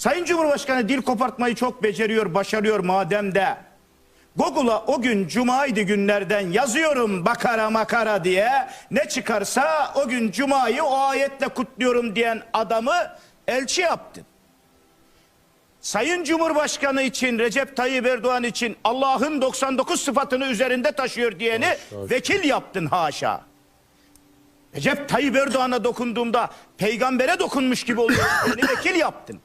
Sayın Cumhurbaşkanı dil kopartmayı çok beceriyor, başarıyor madem de. Google'a o gün cumaydı günlerden yazıyorum bakara makara diye ne çıkarsa o gün cumayı o ayetle kutluyorum diyen adamı elçi yaptın. Sayın Cumhurbaşkanı için Recep Tayyip Erdoğan için Allah'ın 99 sıfatını üzerinde taşıyor diyeni vekil yaptın haşa. Recep Tayyip Erdoğan'a dokunduğumda peygambere dokunmuş gibi oluyor. Vekil yaptın.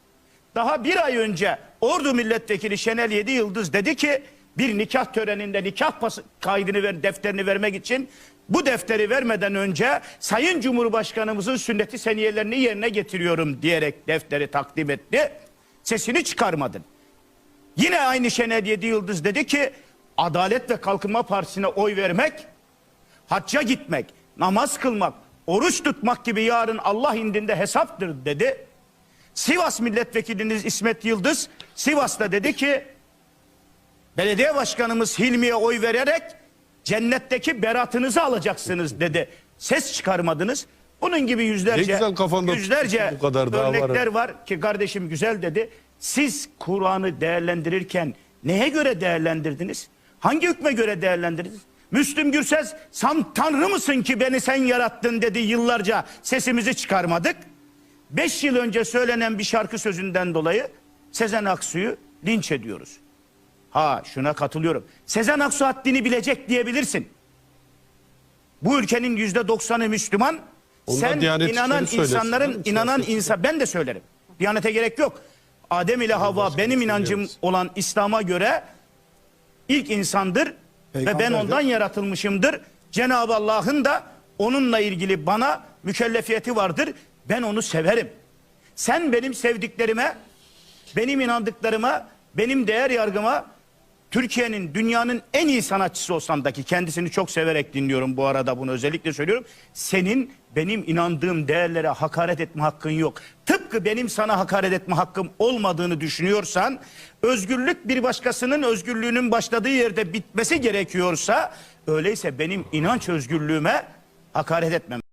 Daha bir ay önce Ordu Milletvekili Şenel Yedi Yıldız dedi ki bir nikah töreninde nikah kaydını ver, defterini vermek için bu defteri vermeden önce Sayın Cumhurbaşkanımızın sünneti seniyelerini yerine getiriyorum diyerek defteri takdim etti. Sesini çıkarmadın. Yine aynı Şenel Yedi Yıldız dedi ki Adalet ve Kalkınma Partisi'ne oy vermek hacca gitmek, namaz kılmak, oruç tutmak gibi yarın Allah indinde hesaptır dedi. Sivas milletvekiliniz İsmet Yıldız Sivas'ta dedi ki belediye başkanımız Hilmi'ye oy vererek cennetteki beratınızı alacaksınız dedi. Ses çıkarmadınız. Bunun gibi yüzlerce yüzlerce bu kadar daha var. örnekler var ki kardeşim güzel dedi. Siz Kur'an'ı değerlendirirken neye göre değerlendirdiniz? Hangi hükme göre değerlendirdiniz? Müslüm Gürses sen tanrı mısın ki beni sen yarattın dedi yıllarca sesimizi çıkarmadık. Beş yıl önce söylenen bir şarkı sözünden dolayı Sezen Aksu'yu linç ediyoruz. Ha şuna katılıyorum. Sezen Aksu haddini bilecek diyebilirsin. Bu ülkenin yüzde doksanı Müslüman. Onlar Sen inanan söylesin. insanların Canım, inanan söylesin. insan ben de söylerim. Diyanete gerek yok. Adem ile Havva benim inancım söylüyoruz. olan İslam'a göre ilk insandır ve ben ondan yaratılmışımdır. Cenab-ı Allah'ın da onunla ilgili bana mükellefiyeti vardır. Ben onu severim. Sen benim sevdiklerime, benim inandıklarıma, benim değer yargıma Türkiye'nin dünyanın en iyi sanatçısı olsam da ki kendisini çok severek dinliyorum bu arada bunu özellikle söylüyorum. Senin benim inandığım değerlere hakaret etme hakkın yok. Tıpkı benim sana hakaret etme hakkım olmadığını düşünüyorsan özgürlük bir başkasının özgürlüğünün başladığı yerde bitmesi gerekiyorsa öyleyse benim inanç özgürlüğüme hakaret etmem.